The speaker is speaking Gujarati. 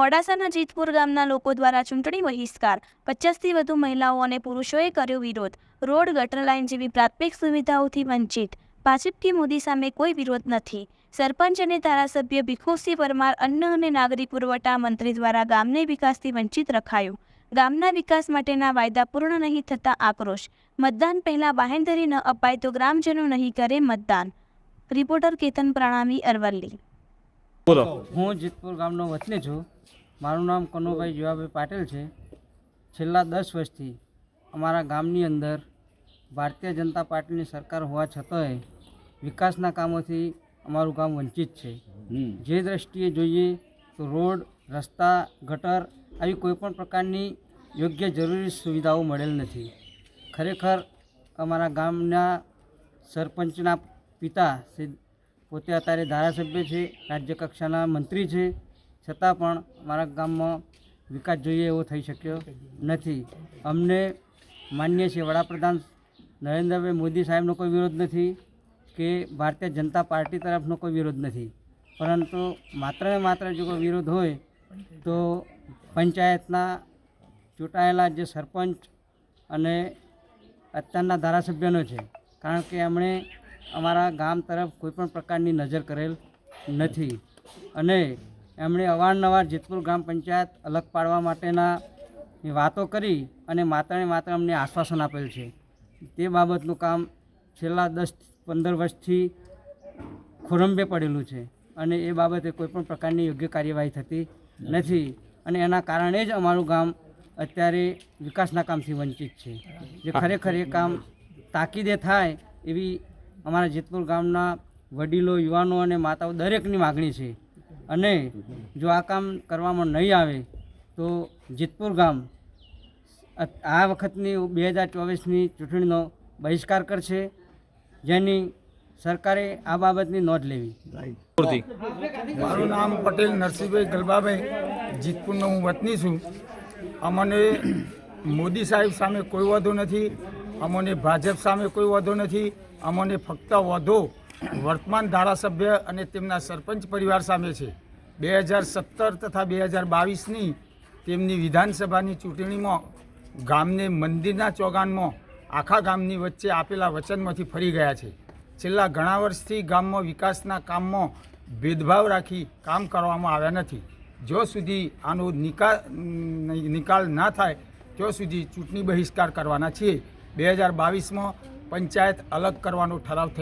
મોડાસાના જીતપુર ગામના લોકો દ્વારા ચૂંટણી બહિષ્કાર, પચાસથી વધુ મહિલાઓ અને પુરુષોએ કર્યો વિરોધ. રોડ ગટર લાઇન જેવી પ્રાથમિક સુવિધાઓથી વંચિત. ભાજપ મોદી સામે કોઈ વિરોધ નથી. સરપંચ અને ધારાસભ્ય ભીખુસિંહ પરમાર અન્ન અને નાગરિક પુરવઠા મંત્રી દ્વારા ગામને વિકાસથી વંચિત રખાયું. ગામના વિકાસ માટેના વાયદા પૂર્ણ નહીં થતા આક્રોશ. મતદાન પહેલાં બાહેંધરી ન અપાય તો ગ્રામજનો નહીં કરે મતદાન. રિપોર્ટર કેતન પ્રણામી અરવલ્લી. બોલો. હું જીતપુર ગામનો વતની છું. મારું નામ કનુભાઈ જીવાભાઈ પાટીલ છે. છેલ્લા દસ વર્ષથી અમારા ગામની અંદર ભારતીય જનતા પાર્ટીની સરકાર હોવા છતાંય વિકાસના કામોથી અમારું ગામ વંચિત છે. જે દ્રષ્ટિએ જોઈએ તો રોડ રસ્તા ગટર આવી કોઈપણ પ્રકારની યોગ્ય જરૂરી સુવિધાઓ મળેલ નથી. ખરેખર અમારા ગામના સરપંચના પિતા શ્રી પોતે અત્યારે ધારાસભ્ય છે રાજ્ય કક્ષાના મંત્રી છે. છતાં પણ અમારા ગામમાં વિકાસ જોઈએ એવો થઈ શક્યો નથી. અમને માન્ય છે વડાપ્રધાન નરેન્દ્રભાઈ મોદી સાહેબનો કોઈ વિરોધ નથી કે ભારતીય જનતા પાર્ટી તરફનો કોઈ વિરોધ નથી. પરંતુ માત્ર ને માત્ર જો કોઈ વિરોધ હોય તો પંચાયતના ચૂંટાયેલા જે સરપંચ અને અત્યારના ધારાસભ્યનો છે. કારણ કે એમણે અમારા ગામ તરફ કોઈપણ પ્રકારની નજર કરેલ નથી. અને એમણે અવારનવાર જેતપુર ગ્રામ પંચાયત અલગ પાડવા માટેના વાતો કરી અને માત્ર ને માત્ર અમને આશ્વાસન આપેલ છે. તે બાબતનું કામ છેલ્લા દસ પંદર વર્ષથી ખોરંબે પડેલું છે અને એ બાબતે કોઈપણ પ્રકારની યોગ્ય કાર્યવાહી થતી નથી અને એના કારણે જ અમારું ગામ અત્યારે વિકાસના કામથી વંચિત છે. જે ખરેખર એ કામ તાકીદે થાય એવી અમારા જેતપુર ગામના વડીલો, યુવાનો અને માતાઓ દરેકની માગણી છે. અને જો આ કામ કરવામાં નહીં આવે, તો જેતપુર ગામ આ વખતની બે હજાર ચોવીસની ચૂંટણીનો બહિષ્કાર કરશે, જેની સરકારે આ બાબતની નોંધ લેવી. મારું નામ પટેલ નરસિંહભાઈ ગલબાભાઈ, જીતપુરનો હું વતની છું. અમને મોદી સાહેબ સામે કોઈ વાંધો નથી, અમને ભાજપ સામે કોઈ વાંધો નથી અમને ફક્ત વધુ વર્તમાન ધારાસભ્ય અને તેમના સરપંચ પરિવાર સામે છે. બે હજાર સત્તર તથા બે હજાર બાવીસની તેમની વિધાનસભાની ચૂંટણીમાં ગામને મંદિરના ચોગાનમાં આખા ગામની વચ્ચે આપેલા વચનમાંથી ફરી ગયા છે. છેલ્લા ઘણા વર્ષથી ગામમાં વિકાસના કામમાં ભેદભાવ રાખી કામ કરવામાં આવ્યા નથી. જો સુધી આનો નિકાલ નિકાલ ના થાય, ત્યાં સુધી ચૂંટણી બહિષ્કાર કરવાના છીએ. બે હજાર બાવીસમાં પંચાયત અલગ કરવાનો ઠરાવ થઈ